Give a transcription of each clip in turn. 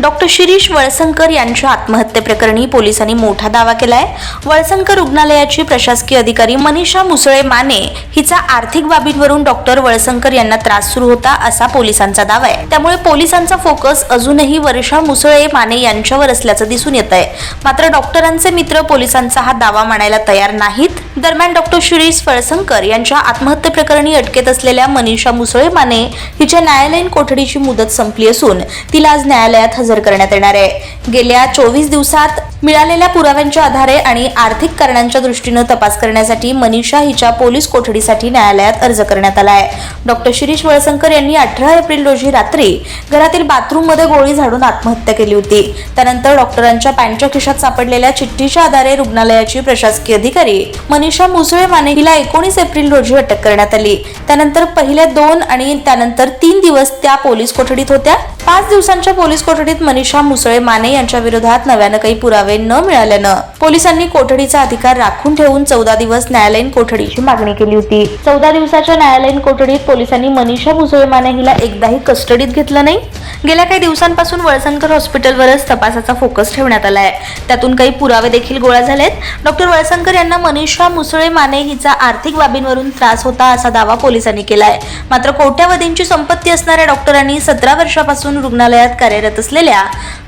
Doctor Shirish Walsankar यांच्या आत्महत्येप्रकरणी पोलिसांनी मोठा दावा केलाय. वळसंकर रुग्णालयाची प्रशासकीय अधिकारी मनीषा मुसळे माने हिचा आर्थिक बाबींवरून डॉक्टर वळसंकर यांना त्रास सुरू होता असा पोलिसांचा दावा आहे. त्यामुळे पोलिसांचा फोकस अजूनही वर्षा मुसळे माने यांच्यावर असल्याचं दिसून येत आहे मात्र डॉक्टरांचे मित्र पोलिसांचा हा दावा मानायला तयार नाहीत. दरम्यान डॉक्टर शिरीष फळसंकर यांच्या आत्महत्येप्रकरणी अटकेत असलेल्या मनीषा मुसळे माने हिच्या न्यायालयीन कोठडीची मुदत संपली असून तिला आज न्यायालयात हजर करण्यात येणार आहे. गेल्या चोवीस दिवसात मिळालेल्या पुराव्यांच्या आधारे आणि आर्थिक कारणांच्या दृष्टीनं तपास करण्यासाठी मनीषा हिच्या पोलीस कोठडीसाठी न्यायालयात अर्ज करण्यात आला आहे. डॉक्टर शिरीष वळसंकर यांनी अठरा एप्रिल रोजी रात्री घरातील बाथरूममध्ये गोळी झाडून आत्महत्या केली होती. त्यानंतर डॉक्टरांच्या पॅन्टच्या खिशात सापडलेल्या चिठ्ठीच्या आधारे रुग्णालयाची प्रशासकीय अधिकारी मनीषा मुसळे माने हिला एकोणीस एप्रिल रोजी अटक करण्यात आली. त्यानंतर पहिल्या दोन आणि त्यानंतर तीन दिवस त्या पोलीस कोठडीत होत्या. पाच दिवसांच्या पोलीस कोठडीत मनीषा मुसळे माने यांच्या विरोधात नव्यानं काही पुरावे न मिळाल्यानं पोलिसांनी कोठडीचा अधिकार राखून ठेवून चौदा दिवस न्यायालयीन कोठडीची मागणी केली होती. चौदा दिवसाच्या न्यायालयीन कोठडीत पोलिसांनी मनीषा मुसळे माने हिला एकदाही कस्टडीत घेतलं नाही. गेल्या काही दिवसांपासून वळसंकर हॉस्पिटलवरच तपासाचा फोकस ठेवण्यात आला आहे त्यातून काही पुरावे देखील गोळा झालेत. डॉक्टर वळसंकर यांना मनीषा मुसळे माने हिचा आर्थिक बाबींवरून त्रास होता असा दावा पोलिसांनी केलाय. मात्र कोट्यावधींची संपत्ती असणाऱ्या डॉक्टरांनी सतरा वर्षापासून रुग्णालयात कार्यरत असलेल्या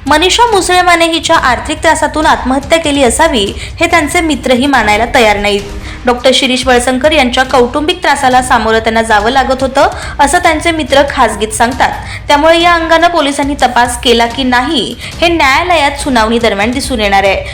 मनीषा मुसळेमाने हिच्या आर्थिक त्रासातून आत्महत्या केली असावी हे त्यांचे मित्रही मानायला तयार नाहीत. डॉक्टर शिरीष वळसंकर यांच्या कौटुंबिक त्रासाला सामोरं त्यांना जावं लागत होतं असं त्यांचे मित्र खासगीत सांगतात. त्यामुळे या अंगानं पोलिसांनी तपास केला की नाही हे न्यायालयात सुनावणी दरम्यान दिसून येणार आहे.